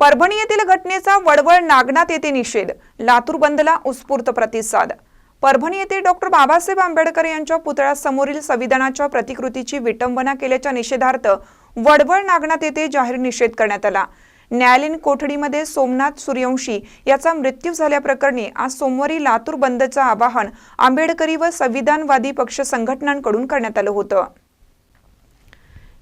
परभणी येथील घटनेचा वडवळ नागनाथ येथे निषेध. लातूर बंदला उत्स्फूर्त प्रतिसाद. परभणी येथे डॉक्टर बाबासाहेब आंबेडकर यांच्या पुतळ्यासमोरील संविधानाच्या प्रतिकृतीची विटंबना केल्याच्या निषेधार्थ वडवळ नागनाथ येथे जाहीर निषेध करण्यात आला. न्यायालयीन कोठडीमध्ये सोमनाथ सूर्यवंशी याचा मृत्यू झाल्याप्रकरणी आज सोमवारी लातूर बंदचं आवाहन आंबेडकरी व संविधानवादी पक्ष संघटनांकडून करण्यात आलं होतं.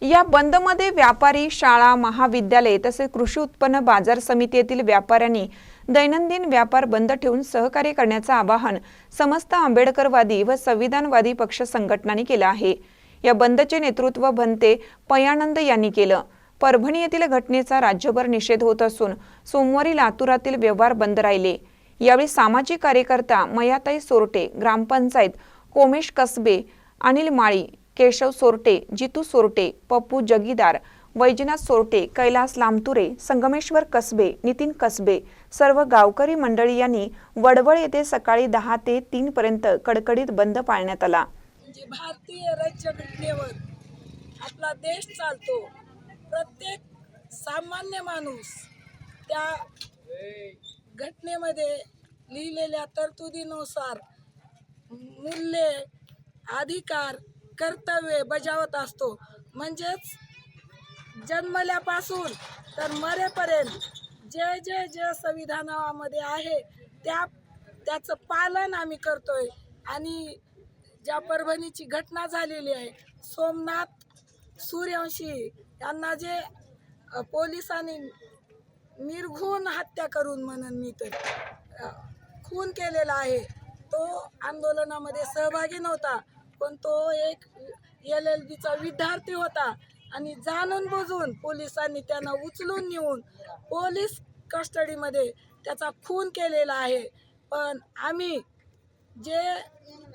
या बंदमध्ये व्यापारी शाळा महाविद्यालय तसेच कृषी उत्पन्न बाजार समिती येथील व्यापाऱ्यांनी दैनंदिन व्यापार बंद ठेवून सहकार्य करण्याचं आवाहन समस्त आंबेडकरवादी व संविधानवादी पक्ष संघटनांनी केलं आहे. या बंदचे नेतृत्व भंते पयानंद यांनी केलं. परभणी येथील घटनेचा राज्यभर निषेध होत असून सोमवारी लातूरातील व्यवहार बंद राहिले. यावेळी सामाजिक कार्यकर्ता मयाताई सोरटे ग्रामपंचायत कोमेश कसबे अनिल माळी केशव सोरटे जितू सोरटे पप्पू जगीदार वैजनाथ सोरटे कैलास लामतुरे संगमेश्वर कसबे नितीन कसबे सर्व गावकरी मंडळी यांनी वडवळ येथे सकाळी दहा ते तीन पर्यंत कडकडीत बंद पाळण्यात आला. म्हणजे भारतीय राज्यघटनेवर आपला देश चालतो. प्रत्येक सामान्य माणूस त्या घटनेमध्ये लिहिलेल्या तरतुदीनुसार मूल्ये अधिकार कर्तव्ये बजावत असतो. म्हणजेच जन्मल्यापासून तर मरेपर्यंत जे जे जे संविधानामध्ये आहे त्या त्याचं पालन आम्ही करतोय. आणि ज्या परभणीची घटना झालेली आहे सोमनाथ सूर्यवंशी यांना जे पोलिसांनी निर्घुण हत्या करून म्हणून मी तर खून केलेला आहे तो आंदोलनामध्ये सहभागी नव्हता. पण तो एक एल एल बीचा विद्यार्थी होता. आणि जाणून बुजून पोलिसांनी त्यांना उचलून नेऊन पोलीस कस्टडीमध्ये त्याचा खून केलेला आहे. पण आम्ही जे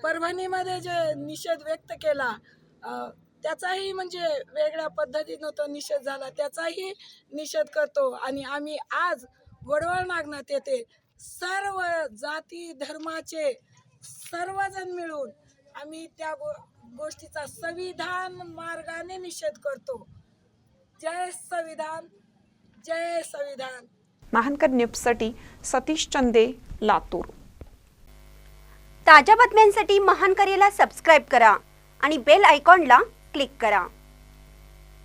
परभणीमध्ये जे निषेध व्यक्त केला त्याचाही म्हणजे वेगळ्या पद्धतीनं तो निषेध झाला. त्याचाही निषेध करतो आणि आम्ही आज वडवळ नागनाथ येथे सर्व जाती धर्माचे सर्वजण मिळून आम्ही त्या गो गोष्टीचा संविधान मार्गाने निषेध करतो. जय संविधान जय संविधान. महानकर न्यूजसाठी सतीश चंदे लातूर. ताज्या बातम्यांसाठी महान करेला सबस्क्राईब करा आणि बेल आयकॉनला क्लिक करा.